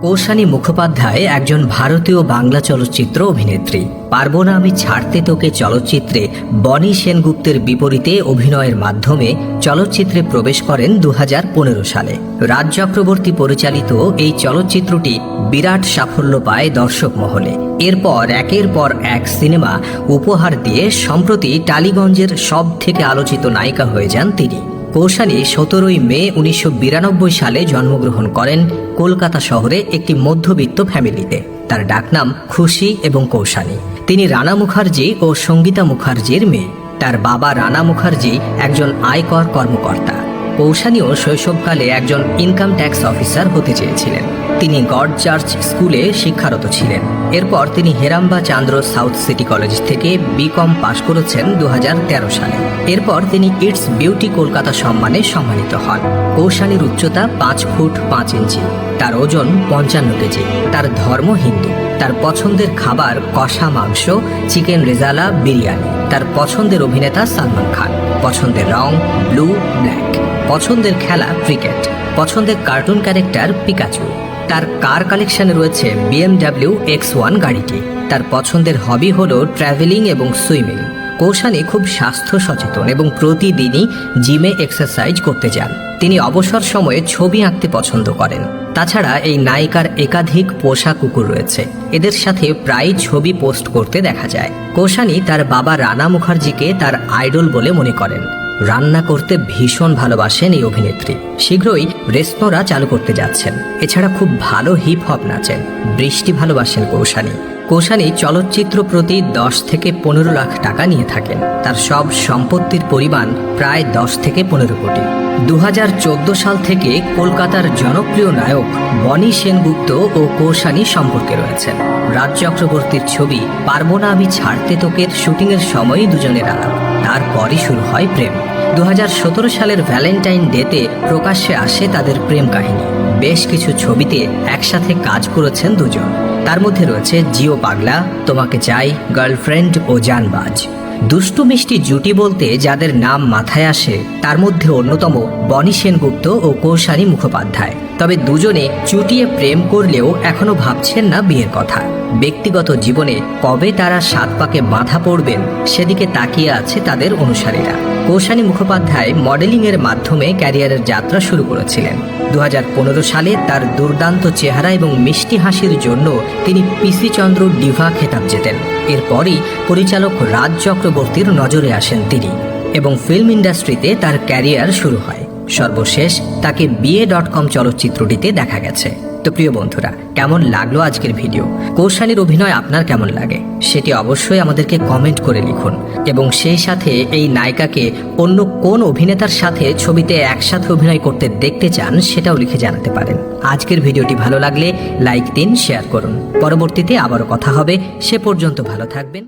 কৌশানী মুখোপাধ্যায় একজন ভারতীয় বাংলা চলচ্চিত্র অভিনেত্রী। পারব না আমি ছাড়তে তোকে চলচ্চিত্রে বনি সেনগুপ্তের বিপরীতে অভিনয়ের মাধ্যমে চলচ্চিত্রে প্রবেশ করেন দুহাজার পনেরো সালে। রাজ চক্রবর্তী পরিচালিত এই চলচ্চিত্রটি বিরাট সাফল্য পায় দর্শক মহলে। এরপর একের পর এক সিনেমা উপহার দিয়ে সম্প্রতি টালিগঞ্জের সব থেকে আলোচিত নায়িকা হয়ে যান তিনি। কৌশানী সতেরোই মে উনিশশো বিরানব্বই সালে জন্মগ্রহণ করেন কলকাতা শহরে একটি মধ্যবিত্ত ফ্যামিলিতে। তার ডাকনাম খুশি এবং কৌশানী তিনি রানা মুখার্জি ও সঙ্গীতা মুখার্জির মেয়ে। তার বাবা রানা মুখার্জি একজন আয়কর কর্মকর্তা। কৌশানীও শৈশবকালে একজন ইনকাম ট্যাক্স অফিসার হতে চেয়েছিলেন। তিনি গড চার্চ স্কুলে শিক্ষারত ছিলেন। এরপর তিনি Heramba Chandra south city college থেকে বিকম পাশ করেছেন দু হাজার তেরো সালে। এরপর তিনি ইটস বিউটি কলকাতা সম্মানে সম্মানিত হন। কৌশানীর উচ্চতা পাঁচ ফুট পাঁচ ইঞ্চি, তার ওজন পঞ্চান্ন কেজি, তার ধর্ম হিন্দু, তার পছন্দের খাবার কষা মাংস, চিকেন রেজালা, বিরিয়ানি, তার পছন্দের অভিনেতা সালমান খান, পছন্দের রং ব্লু, ব্ল্যাক। পছন্দের খেলা ক্রিকেট। পছন্দের কার্টুন ক্যারেক্টার পিকাচু। তার কার কালেকশনে রয়েছে বিএমডাব্লিউ এক্স ওয়ান গাড়িটি। তার পছন্দের হবি হল ট্রাভেলিং এবং সুইমিং। কৌশানী খুব স্বাস্থ্য সচেতন এবং প্রতিদিনই জিমে এক্সারসাইজ করতে যান। তিনি অবসর সময়ে ছবি আঁকতে পছন্দ করেন। তাছাড়া এই নায়িকার একাধিক পোষা কুকুর রয়েছে। এদের সাথে প্রায় ছবি পোস্ট করতে দেখা যায়। কৌশানী তার বাবা রানা মুখার্জিকে তার আইডল বলে মনে করেন। রান্না করতে ভীষণ ভালোবাসেন এই অভিনেত্রী। শীঘ্রই রেস্তোরাঁ চালু করতে যাচ্ছেন। এছাড়া খুব ভালো হিপ হপ নাচেন। বৃষ্টি ভালোবাসেন কৌশানী। কৌশানী চলচ্চিত্র প্রতি দশ থেকে পনেরো লাখ টাকা নিয়ে থাকেন। তার সব সম্পত্তির পরিমাণ প্রায় দশ থেকে পনেরো কোটি। দু হাজার চোদ্দ সাল থেকে কলকাতার জনপ্রিয় নায়ক বনি সেনগুপ্ত ও কৌশানী সম্পর্কে রয়েছেন। রাজ চক্রবর্তীর ছবি পারব না আমি ছাড়তে তোকের শুটিংয়ের সময়ই দুজনের আলাপ তারপরই শুরু হয় প্রেম। দু হাজার সতেরো সালের ভ্যালেন্টাইন ডেতে প্রকাশ্যে আসে তাদের প্রেম কাহিনী। বেশ কিছু ছবিতে একসাথে কাজ করেছেন দুজন। তার মধ্যে রয়েছে জিও পাগলা, তোমাকে চাই, গার্লফ্রেন্ড ও জানবাজ। দুষ্টু মিষ্টি জুটি বলতে যাদের নাম মাথায় আসে, তার মধ্যে অন্যতম বনি সেনগুপ্ত ও কৌশানী মুখোপাধ্যায়। তবে দুজনে চুটিয়ে প্রেম করলেও এখনও ভাবছেন না বিয়ের কথা। ব্যক্তিগত জীবনে কবে তারা সাত পাকে বাঁধা পড়বেন, সেদিকে তাকিয়ে আছে তাদের অনুসারীরা। কৌশানী মুখোপাধ্যায় মডেলিং এর মাধ্যমে ক্যারিয়ারের যাত্রা শুরু করেছিলেন। দু হাজার পনেরো সালে তার দুর্দান্ত চেহারা এবং মিষ্টি হাসির জন্য তিনি পিসি চন্দ্র ডিভা খেতাব জেতেন। এরপরই পরিচালক রাজ চক্রবর্তীর নজরে আসেন তিনি এবং ফিল্ম ইন্ডাস্ট্রিতে তার ক্যারিয়ার শুরু হয়। সর্বশেষ তাকে বিয়ে ডট কম চলচ্চিত্রটিতে দেখা গেছে। তো প্রিয় বন্ধুরা, কেমন লাগল আজকের ভিডিও? কৌশালীর অভিনয় আপনার কেমন লাগে? সেটি অবশ্যই আমাদেরকে কমেন্ট করে লিখুন। এবং সেই সাথে এই নায়িকাকে অন্য কোন অভিনেতার সাথে ছবিতে একসাথে অভিনয় করতে দেখতে চান সেটাও লিখে জানাতে পারেন। আজকের ভিডিওটি ভালো লাগলে লাইক দিন শেয়ার করুন। পরবর্তীতে আবারও কথা হবে। সে পর্যন্ত ভালো থাকবেন।